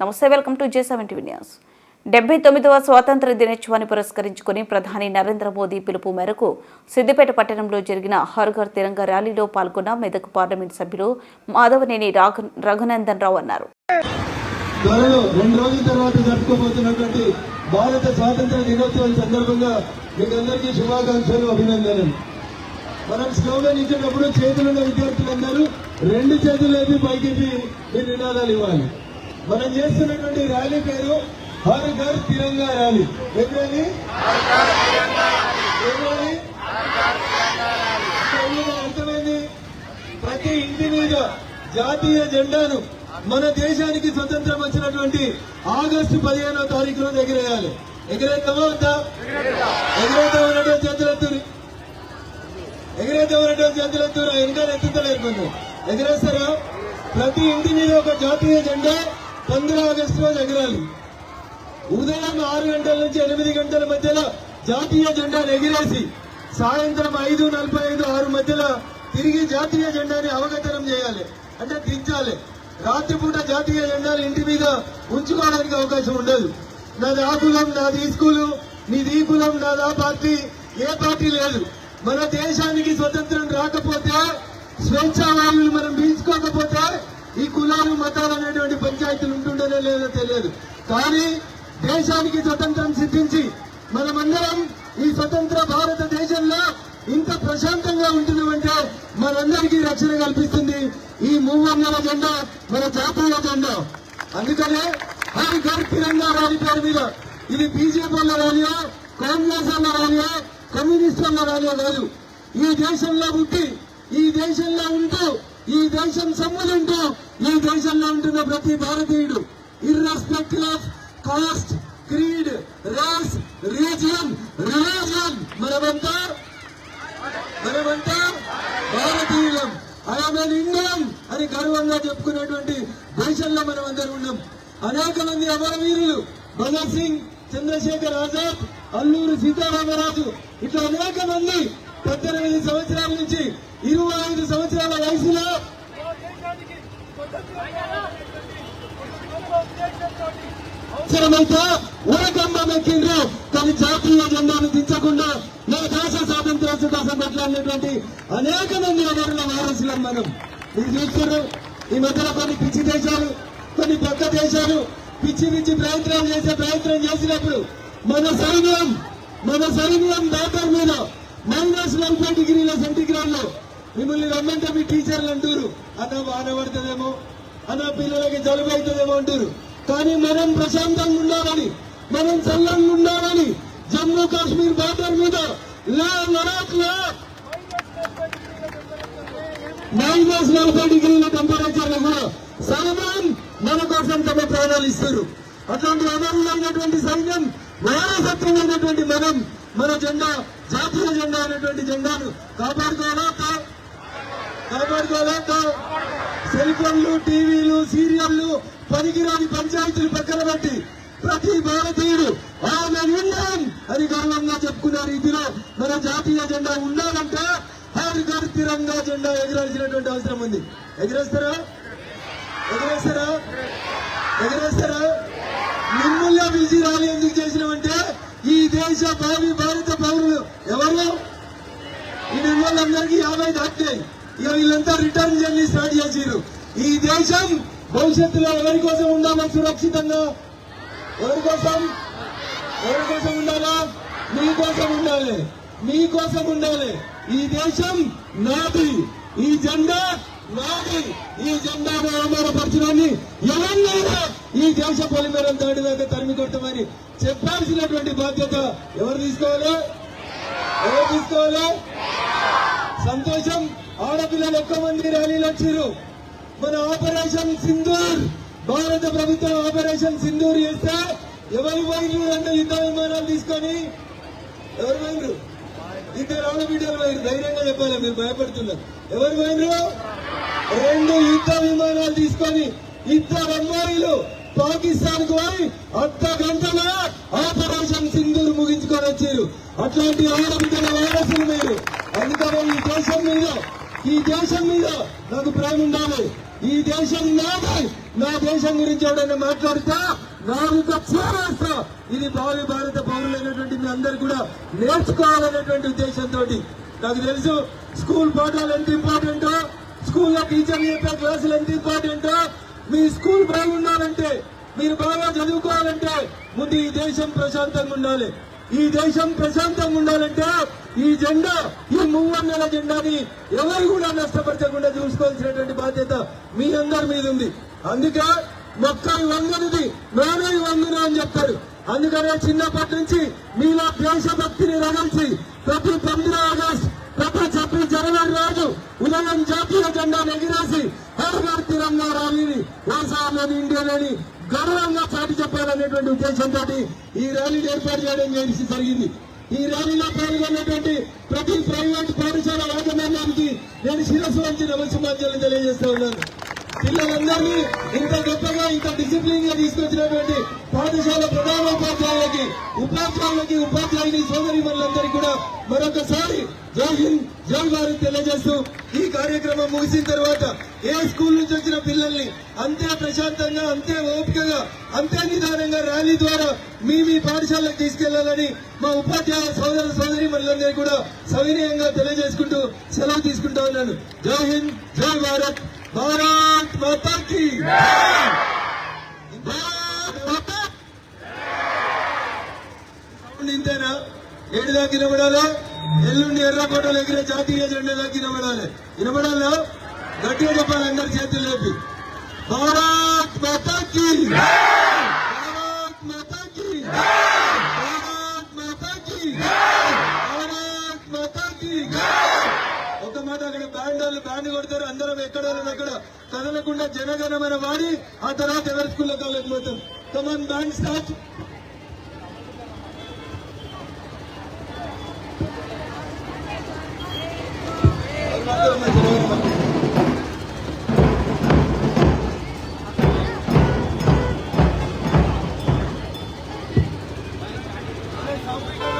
నమస్తే welcome to J seven TV news. డెబ్బై తొమ్మిదవ స్వాతంత్ర దినోత్సవాన్ని పురస్కరించుకుని ప్రధాని నరేంద్ర మోదీ పిలుపు మేరకు సిద్దిపేట పట్టణంలో జరిగిన హర్ఘర్ తిరంగ ర్యాలీలో పాల్గొన్న మెదక్ పార్లమెంట్ సభ్యులు మాధవనేని రఘునందన్ రావు అన్నారు. రెండు రోజుల తర్వాత జరుపుకోబోతున్నటువంటి భారత స్వాతంత్ర దినోత్సవం సందర్భంగా మీకు శుభాకాంక్షలు అభినందనలు. మనం స్లోగన్ ఇచ్చేటప్పుడు చేతులున్న విద్యార్థులందరూ రెండు చేతులు లేపి పైకి మీరు నినాదాలు ఇవ్వాలి. మనం చేస్తున్నటువంటి ర్యాలీ పేరు హర్ ఘర్ తిరంగా ర్యాలీ. ఏం ర్యాలీ. ఏం ర్యాలీ. ఇందులో అర్థమైంది? ప్రతి ఇంటి మీద జాతీయ జెండాను మన దేశానికి స్వతంత్రం వచ్చినటువంటి ఆగస్టు పదిహేనో తారీఖు రోజు ఎగిరేయాలి. ఎగిరేద్దామా వద్దా? ఎగిరేద్దామన్నటువంటి చేతులెత్తుని ఎగిరేద్దామన్నటువంటి చేతులెత్తురా ఇంకా ఎత్తుతలేరు కొంచెం ఎగిరేస్తారా? ప్రతి ఇంటి మీద ఒక జాతీయ జెండా పంద్ర ఆగస్టు రోజు ఎగరాలి. ఉదయం ఆరు గంటల నుంచి ఎనిమిది గంటల మధ్యలో జాతీయ జెండాను ఎగిరేసి సాయంత్రం ఐదు నలభై ఐదు ఆరు మధ్యలో తిరిగి జాతీయ జెండాని అవగతనం చేయాలి. అంటే దించాలి. రాత్రిపూట జాతీయ జెండాలు ఇంటి మీద ఉంచుకోవడానికి అవకాశం ఉండదు. నాది ఆ కులం నాది ఈ స్కూలు నీది ఈ కులం నాది ఆ పార్టీ ఏ పార్టీ లేదు. మన దేశానికి స్వతంత్రం రాకపోతే స్వేచ్ఛావాయువులు మనం పీల్చుకోకపోతే ఈ కులాలు మతాలు అనేటువంటి పంచాయతీలు ఉంటుండేనే లేదో తెలియదు. కానీ దేశానికి స్వతంత్రం సిద్ధించి మనమందరం ఈ స్వతంత్ర భారతదేశంలో ఇంత ప్రశాంతంగా ఉంటున్నామంటే మనందరికీ రక్షణ కల్పిస్తుంది ఈ మూవన్నర జెండా మన జాతీయ జెండా. అందుకనే హరి ఘర్ తిరంగా ర్యాలీ పేరు మీద ఇది బీజేపీ వాళ్ళ ర్యాలీయో కాంగ్రెస్ వాళ్ళ ర్యాలీయో కమ్యూనిస్ట్ వాళ్ళ ర్యాలీయో కాదు. ఈ దేశంలో పుట్టి ఈ దేశంలో ఉంటూ ఈ దేశం సమ్ములుంటూ ఈ దేశంలో ఉంటున్న ప్రతి భారతీయుడు irrespective of caste creed race region religion మనమంతా మనమంతా భారతీయులం ఐఎమ్ ఇండియం అని గర్వంగా చెప్పుకునేటువంటి దేశంలో మనం అందరం ఉన్నాం. అనేక మంది అమరవీరులు భగత్ సింగ్ చంద్రశేఖర్ ఆజాద్ అల్లూరి సీతారామరాజు ఇట్లా అనేక మంది పద్దెనిమిది సంవత్సరాల నుంచి ఇరవై ఐదు సంవత్సరాల వయసులో అవసరమైతే ఊరకమ్మం ఎక్కిండ్రు కానీ జాతీయ జెండాను దించకుండా మన దేశ స్వాతంత్రోత్సవ కోసం మాట్లాడినటువంటి అనేక మంది అమరుల వారసులం మనం. మీరు చూస్తారు ఈ మధ్యలో కొన్ని పిచ్చి దేశాలు కొన్ని పెద్ద దేశాలు పిచ్చి పిచ్చి ప్రయత్నాలు చేసే ప్రయత్నం చేసినప్పుడు మన సైన్యం మన సైన్యం డాక్టర్ మీద మైనస్ నలభై డిగ్రీల సెంటిగ్రేడ్లో మిమ్మల్ని రమ్మంటే మీ టీచర్లు అంటారు. అన్న వాన పడుతుందేమో. అన్న పిల్లలకి జలుబు అవుతుందేమో అంటారు. కానీ మనం ప్రశాంతంగా ఉండాలని మనం చల్లంగా ఉండాలని జమ్మూ కాశ్మీర్ బార్డర్ మీద లా లడాక్లో మైనస్ నలభై డిగ్రీల టెంపరేచర్లో కూడా సైన్యం మన కోసం తమ ప్రాణాలు ఇస్తారు. అట్లాంటి అమరులైనటువంటి సైన్యం వారసత్వమైనటువంటి మనం మన జెండా జాతీయ జెండా జెండాను కాపాడుకోవాలా కాపాడుకోవాలా సెల్ ఫోన్లు టీవీలు సీరియళ్ళు పనికిరాని పంచాయతీలు పక్కన పెట్టి ప్రతి భారతీయుడు ఆమె ఇండియన్ అని గర్వంగా చెప్పుకున్న రీతిలో మన జాతీయ జెండా ఉండాలంటే హర్ ఘర్ తిరంగా జెండా ఎగరాల్సినటువంటి అవసరం ఉంది. ఎగరేస్తారా? ఎగరేస్తారా? ఎగరేస్తారా? మిమ్మల్ని పిలిచి రాలి ఎందుకు చేసినామంటే ఈ దేశ భావి భారత పౌరులు ఎవరు? ఈ వాళ్ళందరికీ యాభై దాటినాయి ఇక వీళ్ళంతా రిటర్న్ జర్నీ స్టార్ట్ చేసిరు ఈ దేశం భవిష్యత్తులో ఎవరి కోసం ఉండాలి సురక్షితంగా? ఎవరి కోసం? ఎవరి కోసం ఉండాలా? మీకోసం ఉండాలి. మీకోసం ఉండాలి. ఈ దేశం నాది. ఈ జెండా నాది. ఈ జెండాను అవమానపరచడాన్ని ఎవరినైనా ఈ దేశ పొలిమేరం దాడి దాకా తరిమి కొట్టమని చెప్పాల్సినటువంటి బాధ్యత ఎవరు తీసుకోవాలి? ఎవరు తీసుకోవాలి? సంతోషం ఆడపిల్లలు ఎక్కువ మంది ర్యాలీలు వచ్చారు మన ఆపరేషన్ సింధూర్ భారత ప్రభుత్వం ఆపరేషన్ సింధూర్ చేస్తే ఎవరు పోయినరు రెండు యుద్ధ విమానాలు తీసుకొని. ఎవరు పోయినరు ఇద్దరు ఆడబిడ్డలు పోయినరు ధైర్యంగా చెప్పాలి మీరు భయపడుతున్నారు. ఎవరు పోయినరు రెండు యుద్ధ విమానాలు తీసుకొని ఇద్దరు అమ్మాయిలు పాకిస్తాన్కు పోయి అర్ధ గంటలో ఆపరేషన్ సింధూర్ ముగించుకొని వచ్చారు అట్లాంటి ఆడబిడ్డల వారసులు మీరు. అందుకని ఈ దేశం మీద ఈ దేశం మీద నాకు ప్రేమ ఉండాలి. ఈ దేశం నాది. నా దేశం గురించి ఎవడైనా మాట్లాడితే నాకు చేరేస్తా ఇది భావి భారత పౌరులైనటువంటి మీ అందరు కూడా నేర్చుకోవాలనేటువంటి ఉద్దేశంతో నాకు తెలుసు స్కూల్ పాఠాలు ఎంత ఇంపార్టెంటో స్కూల్లో టీచర్లు చెప్పే క్లాసులు ఎంత ఇంపార్టెంటో. మీ స్కూల్ బాగుండాలంటే మీరు బాగా చదువుకోవాలంటే ముందు ఈ దేశం ప్రశాంతంగా ఉండాలి. ఈ దేశం ప్రశాంతంగా ఉండాలంటే ఈ జెండా ఈ మూవన్నెల జెండాని ఎవరు కూడా నష్టపరచకుండా చూసుకోవాల్సినటువంటి బాధ్యత మీ అందరి మీద ఉంది. అందుకే మొక్కలు వంగనిది మేమే వంగున అని చెప్తాడు అందుకనే చిన్నప్పటి నుంచి మీలో దేశభక్తిని రగల్చి ప్రతి పంద్ర ఆగస్ట్ ప్రతి చెప్పి జనవరి రోజు ఉదయం జాతీయ జెండాను ఎగిరేసి హర్ తిరంగా ర్యాలీని వ్యవసాయంలోని ఇండియాలోని గర్వంగా చాటి చెప్పాలనేటువంటి ఉద్దేశంతో ఈ ర్యాలీని ఏర్పాటు చేయడం జరిగింది. ఈ ర్యాలీలో పాల్గొన్నటువంటి ప్రతి ప్రైవేట్ పాఠశాల యాజమాన్యానికి నేను శిరస్సు నుంచి నమస్సుమాంజలి తెలియజేస్తా ఉన్నాను. పిల్లలందరినీ ఇంత గొప్పగా ఇంత డిసిప్లిన్గా తీసుకొచ్చినటువంటి పాఠశాల ప్రధానోపాధ్యాయులకి ఉపాధ్యాయులకి ఉపాధ్యాయుని సోదరి మనందరికీ కూడా మరొకసారి జై హింద్ జై భారత్ తెలియజేస్తూ ఈ కార్యక్రమం ముగిసిన తర్వాత ఏ స్కూల్ నుంచి వచ్చిన పిల్లల్ని అంతే ప్రశాంతంగా అంతే ఓపికగా అంతే నిదానంగా ర్యాలీ ద్వారా మీ మీ పాఠశాలకు తీసుకెళ్ళాలని మా ఉపాధ్యాయ సోదర సోదరి మనందరికీ కూడా సవినయంగా తెలియజేసుకుంటూ సెలవు తీసుకుంటా ఉన్నాను. జై హింద్ జై భారత్. భారత్ మాతా ఇంతేనా? ఏడు దాకా వినబడాలి? ఎల్లుండి ఎర్రకోటలు ఎగిరే జాతీయ జెండా దాకా వినబడాలి వినబడాలా గట్టిగా చెప్పాలి అందరి చేతులు లేపి. భారత్ మాతా భారత్ మాతా భారత్ మాతా భారత్ మాతా ఒక మాట అక్కడ బ్యాండ్ వాళ్ళు బ్యాండ్ కొడతారు. అందరం ఎక్కడ వాళ్ళని అక్కడ కదలకుండా జనగణమైన వాడి ఆ తర్వాత ఎవరి స్కూల్లో కాలేకపోతాం come on band start Come on, come on.